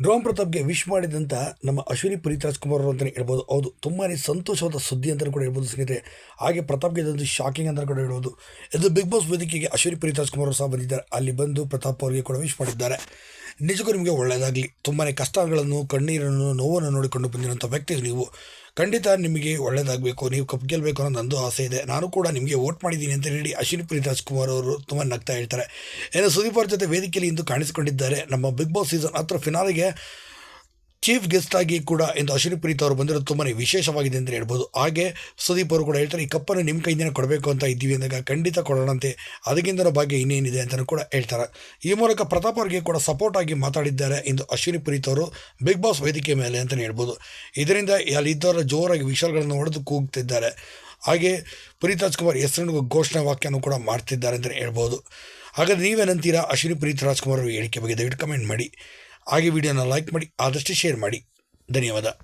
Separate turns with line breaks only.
Drone ಪ್ರತಾಪ್ಗೆ wish ಮಾಡಿದಂಥ ನಮ್ಮ ಅಶ್ವಿನಿ ಪುನೀತ್ ರಾಜ್ಕುಮಾರ್ ಅವರು ಅಂತಲೇ ಹೇಳ್ಬೋದು. ಹೌದು ತುಂಬಾ ಸಂತೋಷವಾದ ಸುದ್ದಿ ಅಂತಲೂ ಕೂಡ ಹೇಳ್ಬೋದು ಸ್ನೇಹಿತರೆ. ಹಾಗೆ ಪ್ರತಾಪ್ಗೆ ಇದೊಂದು ಶಾಕಿಂಗ್ ಅಂತ ಕೂಡ ಹೇಳ್ಬೋದು. ಇದು ಬಿಗ್ ಬಾಸ್ ವೇದಿಕೆಗೆ ಅಶ್ವಿನಿ ಪುನೀತ್ ರಾಜ್ಕುಮಾರ್ ಅವರು ಸಹ ಬಂದಿದ್ದಾರೆ. ಅಲ್ಲಿ ಬಂದು ಪ್ರತಾಪ್ ಅವರಿಗೆ ಕೂಡ ವಿಶ್ ಮಾಡಿದ್ದಾರೆ. ನಿಜಕ್ಕೂ ನಿಮಗೆ ಒಳ್ಳೆಯದಾಗಲಿ ತುಂಬಾ ಕಷ್ಟಗಳನ್ನು, ಕಣ್ಣೀರನ್ನು, ನೋವನ್ನು ನೋಡಿಕೊಂಡು ಬಂದಿರುವಂಥ ವ್ಯಕ್ತಿ ನೀವು. ಖಂಡಿತ ನಿಮಗೆ ಒಳ್ಳೆಯದಾಗಬೇಕು ನೀವು ಕಪ್ ಗೆಲ್ಲಬೇಕು ಅನ್ನೋ ನಂದು ಆಸೆ ಇದೆ. ನಾನು ಕೂಡ ನಿಮಗೆ ವೋಟ್ ಮಾಡಿದ್ದೀನಿ ಅಂತ ಹೇಳಿ ಅಶ್ವಿನಿ ಪುನೀತ್ ರಾಜ್ಕುಮಾರ್ ಅವರು ತುಂಬ ನಗ್ತಾ ಹೇಳ್ತಾರೆ. ಏನು ಸುದೀಪ್ ಅವ್ರ ಜೊತೆ ವೇದಿಕೆಯಲ್ಲಿ ಇಂದು ಕಾಣಿಸಿಕೊಂಡಿದ್ದಾರೆ. ನಮ್ಮ ಬಿಗ್ ಬಾಸ್ ಸೀಸನ್ ಹತ್ರ ಫಿನಾಲಿಗೆ ಚೀಫ್ ಗೆಸ್ಟ್ ಆಗಿ ಕೂಡ ಎಂದು ಅಶ್ವಿನಿ ಪ್ರೀತ್ ಅವರು ಬಂದಿರೋದು ತುಂಬಾ ವಿಶೇಷವಾಗಿದೆ ಅಂತ ಹೇಳ್ಬೋದು. ಹಾಗೆ ಸುದೀಪ್ ಅವರು ಕೂಡ ಹೇಳ್ತಾರೆ, ಈ ಕಪ್ಪನ್ನು ನಿಮ್ಮ ಕೈಯಿಂದನೇ ಕೊಡಬೇಕು ಅಂತ ಇದ್ದೀವಿ ಅಂದಾಗ ಖಂಡಿತ ಕೊಡೋಣಂತೆ. ಅದಕ್ಕಿಂತ ಭಾಗ್ಯ ಇನ್ನೇನಿದೆ ಅಂತಲೂ ಕೂಡ ಹೇಳ್ತಾರೆ. ಈ ಮೂಲಕ ಪ್ರತಾಪ್ ಅವರಿಗೆ ಕೂಡ ಸಪೋರ್ಟ್ ಆಗಿ ಮಾತಾಡಿದ್ದಾರೆ ಎಂದು ಅಶ್ವಿನಿ ಪ್ರೀತ್ ಅವರು ಬಿಗ್ ಬಾಸ್ ವೇದಿಕೆ ಮೇಲೆ ಅಂತಲೇ ಹೇಳ್ಬೋದು. ಇದರಿಂದ ಅಲ್ಲಿದ್ದವರ ಜೋರಾಗಿ ವಿಷಯಗಳನ್ನು ಹೊಡೆದು ಕೂಗ್ತಿದ್ದಾರೆ. ಹಾಗೆ ಪ್ರೀತ್ ರಾಜ್ಕುಮಾರ್ ಹೆಸರಿನ ಘೋಷಣಾ ವಾಕ್ಯನೂ ಕೂಡ ಮಾಡ್ತಿದ್ದಾರೆ ಅಂತಲೇ ಹೇಳ್ಬೋದು. ಹಾಗಾದರೆ ನೀವೇನಂತೀರಾ ಅಶ್ವಿನಿ ಪ್ರೀತ್ ರಾಜ್ಕುಮಾರ್ ಅವರ ಹೇಳಿಕೆ ಬಗ್ಗೆ ದಯವಿಟ್ಟು ಕಮೆಂಟ್ ಮಾಡಿ. ಹಾಗೆ ವಿಡಿಯೋನ ಲೈಕ್ ಮಾಡಿ ಆದಷ್ಟು ಶೇರ್ ಮಾಡಿ. ಧನ್ಯವಾದ.